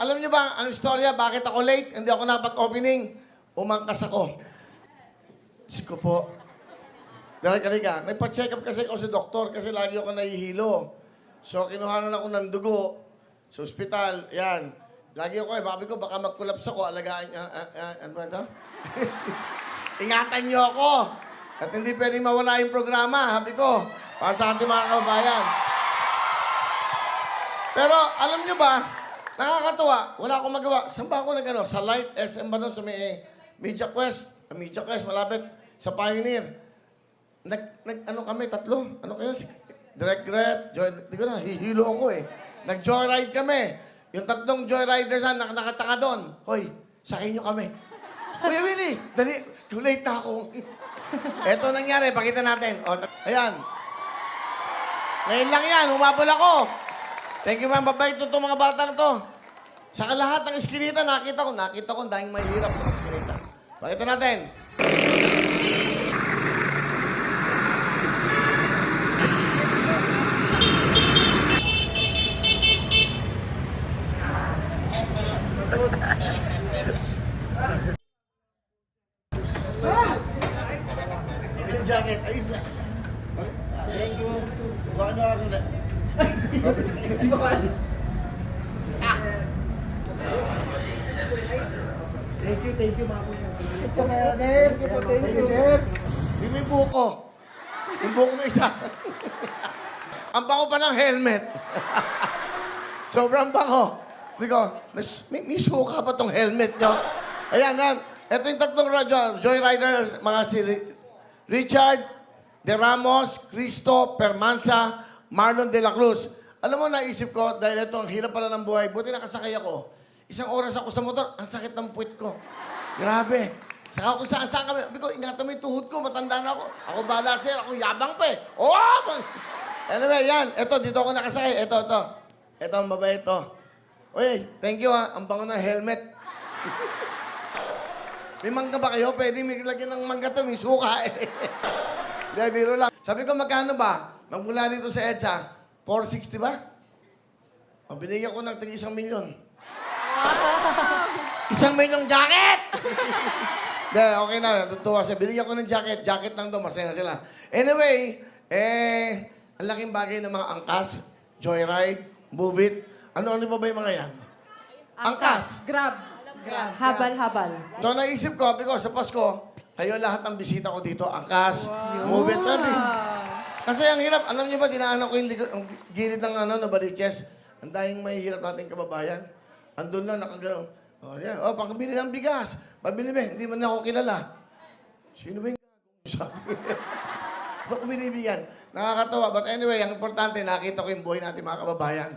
Alam niyo ba, ang istorya, bakit ako late? Hindi ako napag-opening. Umangkas ako. Diyos ko po. Dahil ka, nagpa-check up kasi ako sa doktor kasi lagi ako nahihilo. So, kinuhanan ako ng dugo sa ospital. Yan. Lagi ako eh, babi ko, baka mag-collapse ako, alagaan, ah, ano ba ito? Ingatan niyo ako. At hindi pwedeng mawala yung programa, habi ko, para sa ating mga kababayan. Pero, alam niyo ba, nakakatuwa, wala akong magawa. Saan ba ako nag-ano? Sa Light SM ba doon? Sa may Media Quest. Media Quest, malapit. Sa Pioneer. Nag, nag, ano kami, tatlo? Ano kayo? Si Direct Gret, Joy, di ko na, hihilo ako eh. Nag-joyride kami. Yung tatlong joyriders na nak nakataka doon. Hoy, sakay nyo kami. Kuya Willie, dali, too late na ako. Eto nangyari, pakita natin. O, ayan. Ngayon lang yan, humabol ako. Thank you, ma'am. Babait to itong mga batang to. Sa lahat ng iskinita, nakita ko. Nakita ko, dahil mahirap ng iskinita. Pakita natin. Jacket. Ayun siya. Thank you. Bakit na na? Di ba kaalis? Thank you, thank you mga kuya. Ito kaya, sir. Thank you, sir. Yung may buko. Yung buko na isa. Ang bango pa ng helmet. Sobrang bango. Sabi ko, may, may, suka pa tong helmet nyo. Ayan, yan. Ito yung tatlong radyo, joyriders, mga si Ri- Richard De Ramos, Cristo Permansa, Marlon De La Cruz. Alam mo, naisip ko, dahil ito, ang hirap pala ng buhay, buti nakasakay ako. Isang oras ako sa motor, ang sakit ng puwit ko. Grabe. Saka kung saan saan kami, sabi ingatan mo yung tuhod ko, matanda na ako. Ako bala, sir, ako yabang pa eh. Oh! Anyway, yan. Ito, dito ako nakasakay. Ito, ito. Ito, ang babae ito. Uy, thank you ha. Ang bango ng helmet. may mangga ba kayo? Pwede may lagyan ng mangga to, may suka eh. Hindi, biro lang. Sabi ko, magkano ba? Magmula dito sa EDSA, 460 ba? O, binigyan ko ng tig isang milyon. Isang milyong jacket! Hindi, okay na. Natutuwa siya. Binigyan ko ng jacket. Jacket lang daw. Masaya na sila. Anyway, eh, ang laking bagay ng mga angkas, joyride, move it. Ano-ano pa ba yung mga yan? Angkas. Grab. Grab. Habal-habal. So naisip ko, ko, sa Pasko, kayo lahat ng bisita ko dito, angkas, move it. Sabi. Kasi ang hirap, alam niyo ba, dinaanan ko yung, ang gilid ng ano, na baliches. Ang dahing may hirap nating kababayan. Andun na, nakagano'n. Oh, yan. Oh, pangkabili ng bigas. Pabili mo, hindi man ako kilala. Sino ba yung gagawin sabi? Ba't ko binibigyan? Nakakatawa. But anyway, ang importante, nakita ko yung buhay natin mga kababayan.